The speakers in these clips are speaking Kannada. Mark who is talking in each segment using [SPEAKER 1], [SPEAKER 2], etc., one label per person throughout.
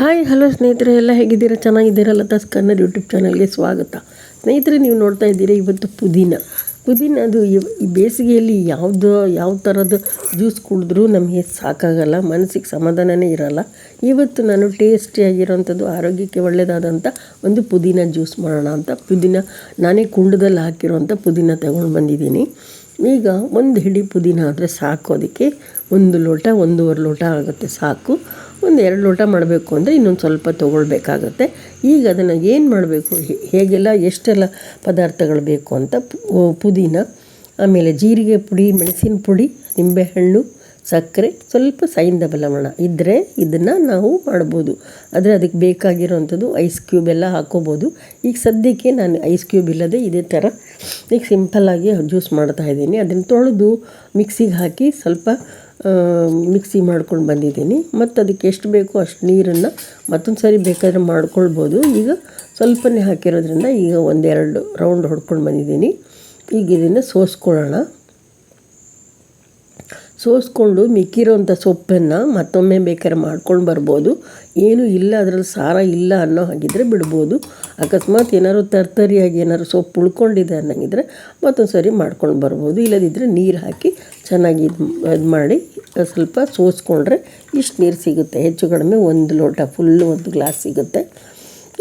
[SPEAKER 1] ಹಲೋ ಸ್ನೇಹಿತರೆ, ಎಲ್ಲ ಹೇಗಿದ್ದೀರಾ? ಚೆನ್ನಾಗಿದ್ದೀರಾ ಲತಾಸ್ ಕನ್ನಡ ಯೂಟ್ಯೂಬ್ ಚಾನಲ್ಗೆ ಸ್ವಾಗತ. ಸ್ನೇಹಿತರೆ, ನೀವು ನೋಡ್ತಾ ಇದ್ದೀರಾ ಇವತ್ತು ಪುದೀನ. ಪುದೀನ ಅದು ಈ ಬೇಸಿಗೆಯಲ್ಲಿ ಯಾವುದು, ಯಾವ ಥರದ ಜ್ಯೂಸ್ ಕುಡಿದ್ರೂ ನಮಗೆ ಸಾಕಾಗಲ್ಲ, ಮನಸ್ಸಿಗೆ ಸಮಾಧಾನನೇ ಇರಲ್ಲ. ಇವತ್ತು ನಾನು ಟೇಸ್ಟಿಯಾಗಿರೋವಂಥದ್ದು ಆರೋಗ್ಯಕ್ಕೆ ಒಳ್ಳೆಯದಾದಂಥ ಒಂದು ಪುದೀನ ಜ್ಯೂಸ್ ಮಾಡೋಣ ಅಂತ. ಪುದೀನ ನಾನೇ ಕುಂಡದಲ್ಲಿ ಹಾಕಿರೋಂಥ ಪುದೀನ ತಗೊಂಡು ಬಂದಿದ್ದೀನಿ. ಈಗ ಒಂದು ಹಿಡಿ ಪುದೀನ ಆದರೆ ಸಾಕು, ಅದಕ್ಕೆ ಒಂದು ಲೋಟ, ಒಂದೂವರೆ ಲೋಟ ಆಗುತ್ತೆ ಸಾಕು. ಒಂದು ಎರಡು ಲೋಟ ಮಾಡಬೇಕು ಅಂದರೆ ಇನ್ನೊಂದು ಸ್ವಲ್ಪ ತೊಗೊಳ್ಬೇಕಾಗತ್ತೆ. ಈಗ ಅದನ್ನು ಏನು ಮಾಡಬೇಕು? ಹೇಗೆಲ್ಲ ಎಷ್ಟೆಲ್ಲ ಪದಾರ್ಥಗಳು ಬೇಕು ಅಂತ ಪುದೀನ, ಆಮೇಲೆ ಜೀರಿಗೆ ಪುಡಿ, ಮೆಣಸಿನ ಪುಡಿ, ನಿಂಬೆಹಣ್ಣು, ಸಕ್ಕರೆ, ಸ್ವಲ್ಪ ಸೈಂದ ಬಲವಣ ಇದ್ದರೆ ಇದನ್ನು ನಾವು ಮಾಡ್ಬೋದು. ಆದರೆ ಅದಕ್ಕೆ ಬೇಕಾಗಿರೋವಂಥದ್ದು ಐಸ್ ಕ್ಯೂಬ್ ಎಲ್ಲ ಹಾಕೋಬೋದು. ಈಗ ಸದ್ಯಕ್ಕೆ ನಾನು ಐಸ್ ಕ್ಯೂಬ್ ಇಲ್ಲದೆ ಇದೇ ಥರ ಈಗ ಸಿಂಪಲ್ಲಾಗಿ ಜ್ಯೂಸ್ ಮಾಡ್ತಾ ಇದ್ದೀನಿ. ಅದನ್ನು ತೊಳೆದು ಮಿಕ್ಸಿಗೆ ಹಾಕಿ ಸ್ವಲ್ಪ ಮಿಕ್ಸಿ ಮಾಡ್ಕೊಂಡು ಬಂದಿದ್ದೀನಿ. ಮತ್ತು ಅದಕ್ಕೆ ಎಷ್ಟು ಬೇಕೋ ಅಷ್ಟು ನೀರನ್ನು ಮತ್ತೊಂದು ಸಾರಿ ಬೇಕಾದರೆ ಮಾಡ್ಕೊಳ್ಬೋದು. ಈಗ ಸ್ವಲ್ಪನೇ ಹಾಕಿರೋದ್ರಿಂದ ಈಗ ಒಂದೆರಡು ರೌಂಡ್ ಹೊಡ್ಕೊಂಡು ಬಂದಿದ್ದೀನಿ. ಈಗ ಇದನ್ನು ಸೋಸ್ಕೊಳ್ಳೋಣ. ಸೋಸ್ಕೊಂಡು ಮಿಕ್ಕಿರೋಂಥ ಸೊಪ್ಪನ್ನು ಮತ್ತೊಮ್ಮೆ ಬೇಕಾದ್ರೆ ಮಾಡ್ಕೊಂಡು ಬರ್ಬೋದು. ಏನೂ ಇಲ್ಲ, ಅದರಲ್ಲಿ ಸಾರ ಇಲ್ಲ ಅನ್ನೋ ಹಾಗಿದ್ರೆ ಬಿಡ್ಬೋದು. ಅಕಸ್ಮಾತ್ ಏನಾದ್ರು ತರ್ತರಿಯಾಗಿ ಏನಾದ್ರು ಸೊಪ್ಪು ಉಳ್ಕೊಂಡಿದೆ ಅನ್ನಂಗಿದ್ರೆ ಮತ್ತೊಂದು ಸರಿ ಮಾಡ್ಕೊಂಡು ಬರ್ಬೋದು. ಇಲ್ಲದಿದ್ದರೆ ನೀರು ಹಾಕಿ ಚೆನ್ನಾಗಿ ಇದು ಇದು ಮಾಡಿ ಸ್ವಲ್ಪ ಸೋಸ್ಕೊಂಡ್ರೆ ಇಷ್ಟು ನೀರು ಸಿಗುತ್ತೆ. ಹೆಚ್ಚು ಕಡಿಮೆ ಒಂದು ಲೋಟ ಫುಲ್ಲು ಒಂದು ಗ್ಲಾಸ್ ಸಿಗುತ್ತೆ.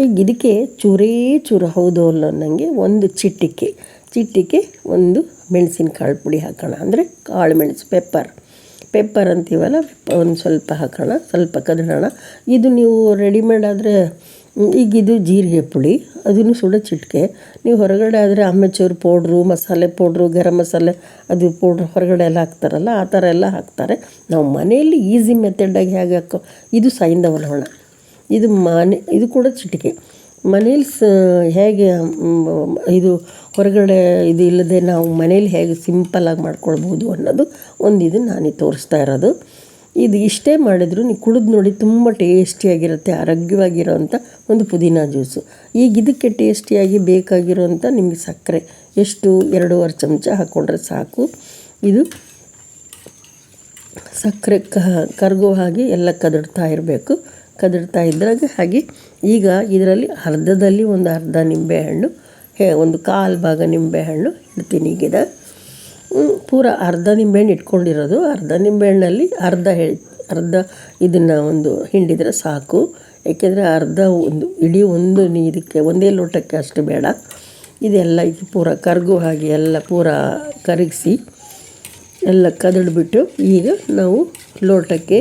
[SPEAKER 1] ಈಗ ಇದಕ್ಕೆ ಚೂರೇ ಚೂರು ಹೌದು ಅಲ್ಲ ಅನ್ನಂಗೆ ಒಂದು ಚಿಟಿಕೆ. ಚಿಟಿಕೆ ಒಂದು ಮೆಣಸಿನಕಾಳು ಪುಡಿ ಹಾಕೋಣ. ಅಂದರೆ ಕಾಳು ಮೆಣಸು ಪೆಪ್ಪರ್ ಪೆಪ್ಪರ್ ಅಂತೀವಲ್ಲ, ಒಂದು ಸ್ವಲ್ಪ ಹಾಕೋಣ, ಸ್ವಲ್ಪ ಕದಡೋಣ ಇದು ನೀವು ರೆಡಿಮೇಡ್ ಆದರೆ ಈಗ ಇದು ಜೀರಿಗೆ ಪುಡಿ, ಅದನ್ನು ಸುಡ ಚಿಟಿಕೆ. ನೀವು ಹೊರಗಡೆ ಆದರೆ ಅಮ್ಮೆಚೂರು ಪೌಡ್ರು, ಮಸಾಲೆ ಪೌಡ್ರು, ಗರಂ ಮಸಾಲೆ, ಅದು ಪೌಡ್ರ್ ಹೊರಗಡೆ ಎಲ್ಲ ಹಾಕ್ತಾರಲ್ಲ, ಆ ಥರ ಎಲ್ಲ ಹಾಕ್ತಾರೆ. ನಾವು ಮನೆಯಲ್ಲಿ ಈಸಿ ಮೆಥಡಾಗಿ ಹೇಗೆ ಹಾಕೋ, ಇದು ಸೈಂಧವ ಒಲವಣ ಇದು ಮನೆ, ಇದು ಕೂಡ ಚಿಟಿಕೆ. ಮನೇಲಿ ಸ, ಹೇಗೆ ಇದು ಹೊರಗಡೆ ಇದು ಇಲ್ಲದೆ ನಾವು ಮನೇಲಿ ಹೇಗೆ ಸಿಂಪಲ್ಲಾಗಿ ಮಾಡ್ಕೊಳ್ಬೋದು ಅನ್ನೋದು ಒಂದು ಇದು ನಾನು ತೋರಿಸ್ತಾ ಇರೋದು. ಇದು ಇಷ್ಟೇ ಮಾಡಿದ್ರು ನೀವು ಕುಡಿದು ನೋಡಿ ತುಂಬ ಟೇಸ್ಟಿಯಾಗಿರುತ್ತೆ ಆರೋಗ್ಯವಾಗಿರೋವಂಥ ಒಂದು ಪುದೀನ ಜ್ಯೂಸು. ಈಗ ಇದಕ್ಕೆ ಟೇಸ್ಟಿಯಾಗಿ ಬೇಕಾಗಿರೋವಂಥ ನಿಮಗೆ ಸಕ್ಕರೆ ಎಷ್ಟು, ಎರಡೂವರೆ ಚಮಚ ಹಾಕ್ಕೊಂಡ್ರೆ ಸಾಕು. ಇದು ಸಕ್ಕರೆ ಕರಗೋ ಹಾಗೆ ಎಲ್ಲ ಕದಡ್ತಾ ಇರಬೇಕು. ಕದಡ್ತಾ ಇದ್ದಾಗ ಹಾಗೆ ಈಗ ಇದರಲ್ಲಿ ಅರ್ಧದಲ್ಲಿ ಒಂದು ಅರ್ಧ ನಿಂಬೆಹಣ್ಣು ಹೇ, ಒಂದು ಕಾಲು ಭಾಗ ನಿಂಬೆಹಣ್ಣು ಇಡ್ತೀನಿ ಈಗಿದ ಪೂರ ಅರ್ಧ ನಿಂಬೆಹಣ್ಣು ಇಟ್ಕೊಂಡಿರೋದು. ಅರ್ಧ ನಿಂಬೆಹಣ್ಣಲ್ಲಿ ಅರ್ಧ ಹೆ, ಅರ್ಧ ಇದನ್ನು ಒಂದು ಹಿಂಡಿದರೆ ಸಾಕು. ಏಕೆಂದರೆ ಅರ್ಧ ಒಂದು, ಇಡೀ ಒಂದು ಇದಕ್ಕೆ, ಒಂದೇ ಲೋಟಕ್ಕೆ ಅಷ್ಟು ಬೇಡ. ಇದೆಲ್ಲ ಇದು ಪೂರ ಕರಗು ಹಾಗೆ ಎಲ್ಲ ಪೂರ ಕರಗಿಸಿ ಎಲ್ಲ ಕದಡ್ಬಿಟ್ಟು ಈಗ ನಾವು ಲೋಟಕ್ಕೆ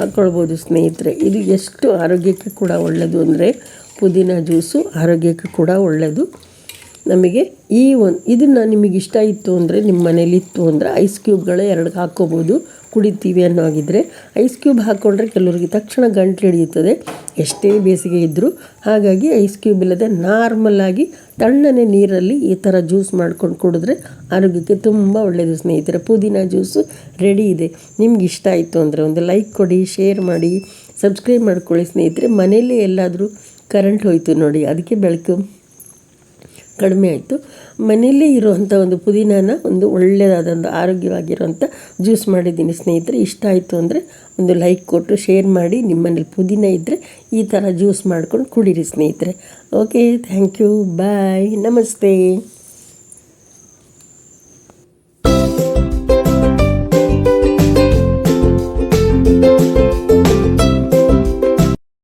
[SPEAKER 1] ಹಾಕ್ಕೊಳ್ಬೋದು ಸ್ನೇಹಿತರೆ. ಇದು ಎಷ್ಟು ಆರೋಗ್ಯಕ್ಕೆ ಕೂಡ ಒಳ್ಳೆಯದು ಅಂದರೆ ಪುದೀನ ಜ್ಯೂಸು ಆರೋಗ್ಯಕ್ಕೆ ಕೂಡ ಒಳ್ಳೆಯದು ನಮಗೆ ಈ ಒಂದು ಇದನ್ನು ನಿಮಗೆ ಇಷ್ಟ ಇತ್ತು ಅಂದರೆ ನಿಮ್ಮ ಮನೇಲಿ ಇತ್ತು ಅಂದರೆ ಐಸ್ ಕ್ಯೂಬ್ಗಳೇ ಎರಡು ಹಾಕ್ಕೋಬೋದು ಕುಡಿತೀವಿ ಅನ್ನೋ ಹಾಗಿದ್ರೆ ಐಸ್ ಕ್ಯೂಬ್ ಹಾಕ್ಕೊಂಡ್ರೆ ಕೆಲವರಿಗೆ ತಕ್ಷಣ ಗಂಟಲು ಹಿಡಿಯುತ್ತದೆ. ಎಷ್ಟೇ ಬೇಸಿಗೆ ಇದ್ದರೂ ಹಾಗಾಗಿ ಐಸ್ ಕ್ಯೂಬ್ ಇಲ್ಲದೆ ನಾರ್ಮಲ್ಲಾಗಿ ತಣ್ಣನೆ ನೀರಲ್ಲಿ ಈ ಥರ ಜ್ಯೂಸ್ ಮಾಡ್ಕೊಂಡು ಕುಡಿದ್ರೆ ಆರೋಗ್ಯಕ್ಕೆ ತುಂಬ ಒಳ್ಳೆಯದು ಸ್ನೇಹಿತರೆ. ಪುದೀನ ಜ್ಯೂಸು ರೆಡಿ ಇದೆ. ನಿಮ್ಗೆ ಇಷ್ಟ ಆಯಿತು ಅಂದರೆ ಒಂದು ಲೈಕ್ ಕೊಡಿ ಶೇರ್ ಮಾಡಿ ಸಬ್ಸ್ಕ್ರೈಬ್ ಮಾಡ್ಕೊಳ್ಳಿ ಸ್ನೇಹಿತರೆ. ಮನೆಯಲ್ಲೇ ಎಲ್ಲಾದರೂ ಕರೆಂಟ್ ಹೋಯಿತು ನೋಡಿ, ಅದಕ್ಕೆ ಬೆಳಕು. ಕಡಿಮೆ ಆಯಿತು. ಮನೆಯಲ್ಲೇ ಇರುವಂಥ ಒಂದು ಪುದೀನಾನ ಒಂದು ಒಳ್ಳೆಯದಾದೊಂದು ಆರೋಗ್ಯವಾಗಿರುವಂಥ ಜ್ಯೂಸ್ ಮಾಡಿದ್ದೀನಿ ಸ್ನೇಹಿತರೆ. ಇಷ್ಟ ಆಯಿತು ಅಂದರೆ ಒಂದು ಲೈಕ್ ಕೊಟ್ಟು ಶೇರ್ ಮಾಡಿ, ನಿಮ್ಮನೇಲಿ ಪುದೀನ ಇದ್ದರೆ ಈ ಥರ ಜ್ಯೂಸ್ ಮಾಡ್ಕೊಂಡು ಕುಡೀರಿ ಸ್ನೇಹಿತರೆ. ಓಕೆ ಥ್ಯಾಂಕ್ ಯು ಬಾಯ್ ನಮಸ್ತೆ.